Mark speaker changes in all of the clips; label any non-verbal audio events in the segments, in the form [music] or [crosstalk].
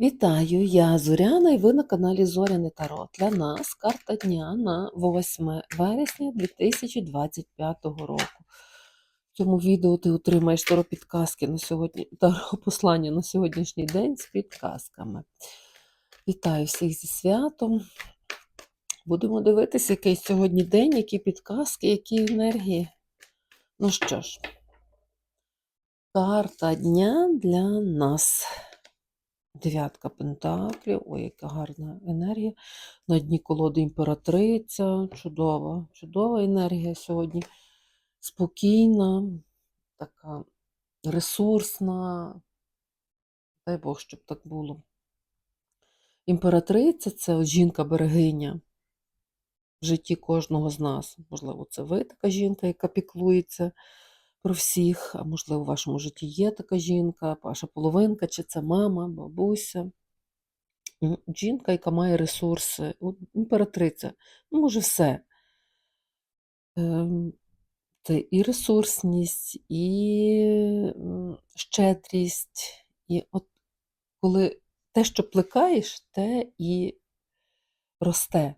Speaker 1: Вітаю, я Зоряна і ви на каналі Зоряне Таро. Для нас карта дня на 8 вересня 2025 року. В цьому відео ти отримаєш таро підказки на сьогодні, таро [laughs] послання на сьогоднішній день з підказками. Вітаю всіх зі святом. Будемо дивитися, який сьогодні день, які підказки, які енергії. Ну що ж, карта дня для нас. Дев'ятка пентаклів, ой, яка гарна енергія. На дні колоди імператриця. Чудова, чудова енергія сьогодні. Спокійна, така ресурсна. Дай Бог, щоб так було. Імператриця це жінка-берегиня в житті кожного з нас. Можливо, це ви така жінка, яка піклується про всіх, а можливо, у вашому житті є така жінка, ваша половинка, чи це мама, бабуся. Жінка, яка має ресурси, от імператриця, ну, може, все. Ем, Це і ресурсність, і щедрість. І от коли те, що плекаєш, те і росте,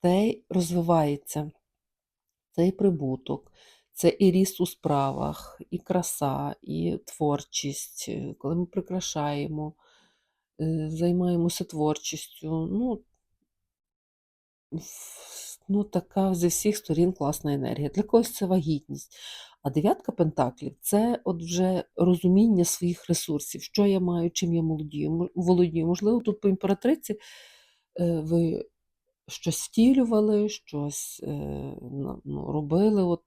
Speaker 1: те й розвивається, це і прибуток, це і ріст у справах, і краса, і творчість, е, коли ми прикрашаємо, е, займаємося творчістю. Ну, ну, така зі всіх сторін класна енергія. Для когось це вагітність. А дев'ятка пентаклів це от вже розуміння своїх ресурсів, що я маю, чим я володію. Можливо, тут по імператриці е, ви щось втілювали, щось ну, робили, от,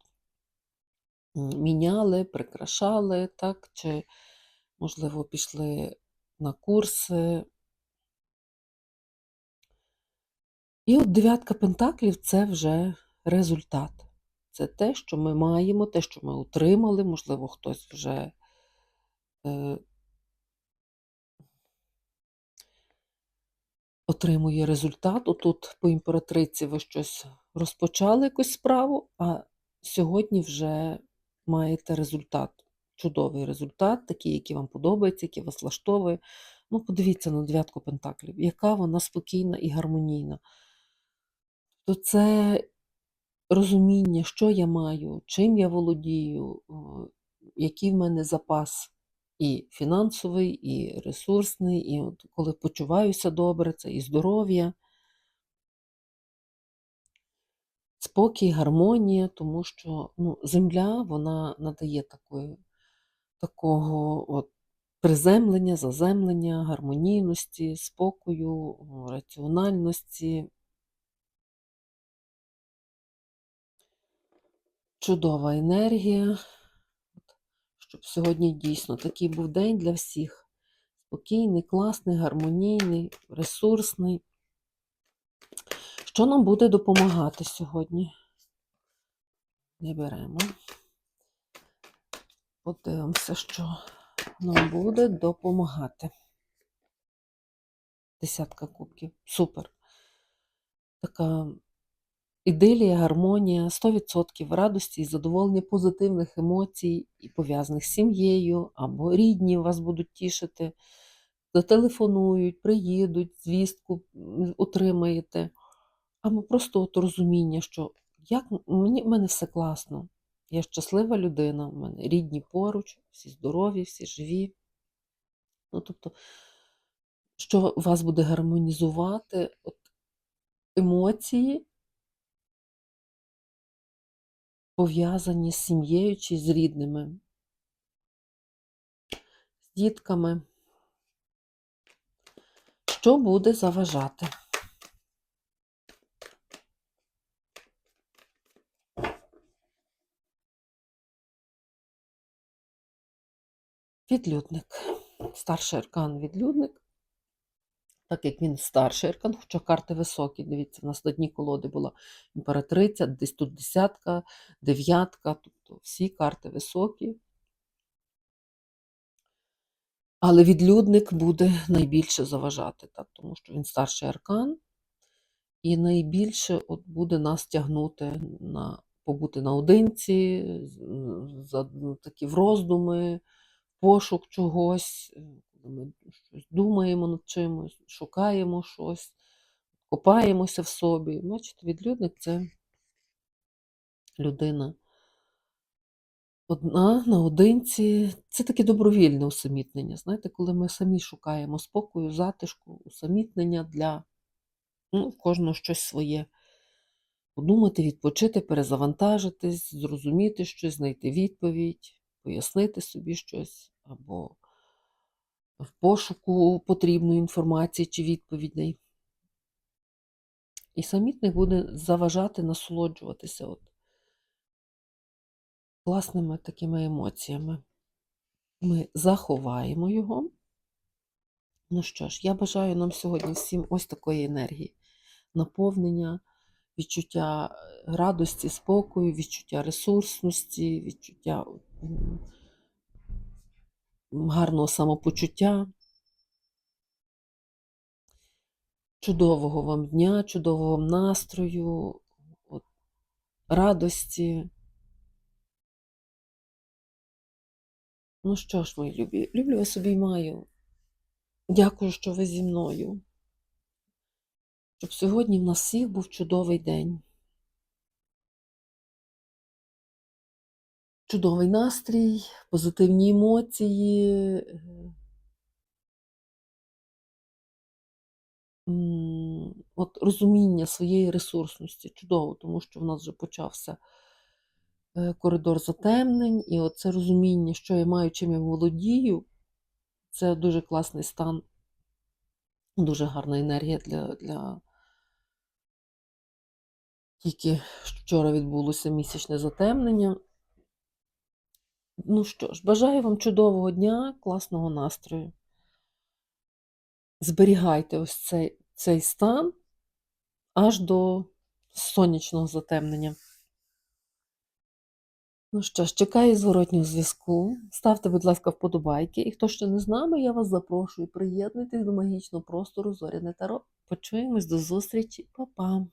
Speaker 1: міняли, прикрашали, так? Чи, можливо, пішли на курси. І от дев'ятка пентаклів це вже результат. Це те, що ми маємо, те, що ми отримали, можливо, хтось вже е, отримує результат. Отут по імператриці ви щось розпочали якусь справу, а сьогодні вже маєте результат. Чудовий результат, такий, який вам подобається, який вас влаштовує. Ну, подивіться на дев'ятку пентаклів, яка вона спокійна і гармонійна. То це розуміння, що я маю, чим я володію, який в мене запас і фінансовий, і ресурсний, і от коли почуваюся добре, це і здоров'я, спокій, гармонія, тому що ну, земля вона надає такої, такого от приземлення, заземлення, гармонійності, спокою, раціональності. Чудова енергія. Щоб сьогодні дійсно такий був день для всіх. Спокійний, класний, гармонійний, ресурсний. Що нам буде допомагати сьогодні? Не беремо. Подивимося, що нам буде допомагати. Десятка кубків. Супер. Така ідилія, гармонія, 100% радості і задоволення позитивних емоцій, і пов'язаних з сім'єю, або рідні вас будуть тішити, зателефонують, приїдуть, звістку отримаєте. Або просто от розуміння, що як мені, в мене все класно. Я щаслива людина, в мене рідні поруч, всі здорові, всі живі. Ну, тобто, що вас буде гармонізувати от, емоції, пов'язані з сім'єю чи з рідними, з дітками. Що буде заважати? Відлюдник. Старший аркан відлюдник. Так як він старший аркан, хоча карти високі. Дивіться, в нас на дні колоди була імператриця, десь тут десятка, дев'ятка, тобто всі карти високі. Але відлюдник буде найбільше заважати, так, тому що він старший аркан, і найбільше от буде нас тягнути на побути наодинці, за ну, такі в роздуми, пошук чогось, е, коли ми щось думаємо над чимось, шукаємо щось, копаємося в собі. Бачите, відлюдник це людина одна наодинці. Це таке добровільне усамітнення. Знаєте, коли ми самі шукаємо спокою, затишку, усамітнення для ну, кожного щось своє. Подумати, відпочити, перезавантажитись, зрозуміти щось, знайти відповідь, пояснити собі щось, або в пошуку потрібної інформації чи відповідей. І самітник буде заважати насолоджуватися от класними такими емоціями. Ми заховаємо його. Ну що ж, я бажаю нам сьогодні всім ось такої енергії, наповнення, відчуття е, радості, спокою, відчуття ресурсності, відчуття гарного самопочуття. Чудового вам дня, чудового вам настрою, от, радості. Ну що ж, мої любі, люблю вас обіймаю. Дякую, що ви зі мною. Щоб сьогодні в нас всіх був чудовий день. Чудовий настрій, позитивні емоції. е, От розуміння своєї ресурсності. Чудово, тому що в нас вже почався е, коридор затемнень, і оце розуміння, що я маю, чим я володію, це дуже класний стан, дуже гарна енергія для, для... Тільки вчора відбулося місячне затемнення. Ну що ж, бажаю вам чудового дня, класного настрою. Зберігайте ось цей, цей стан аж до сонячного затемнення. Ну що ж, чекаю зворотнього зв'язку. Ставте, будь ласка, вподобайки. І хто ще не з нами, я вас запрошую. Приєднуйтесь до магічного простору Зоряне Таро. Почуємось до зустрічі, Па-па!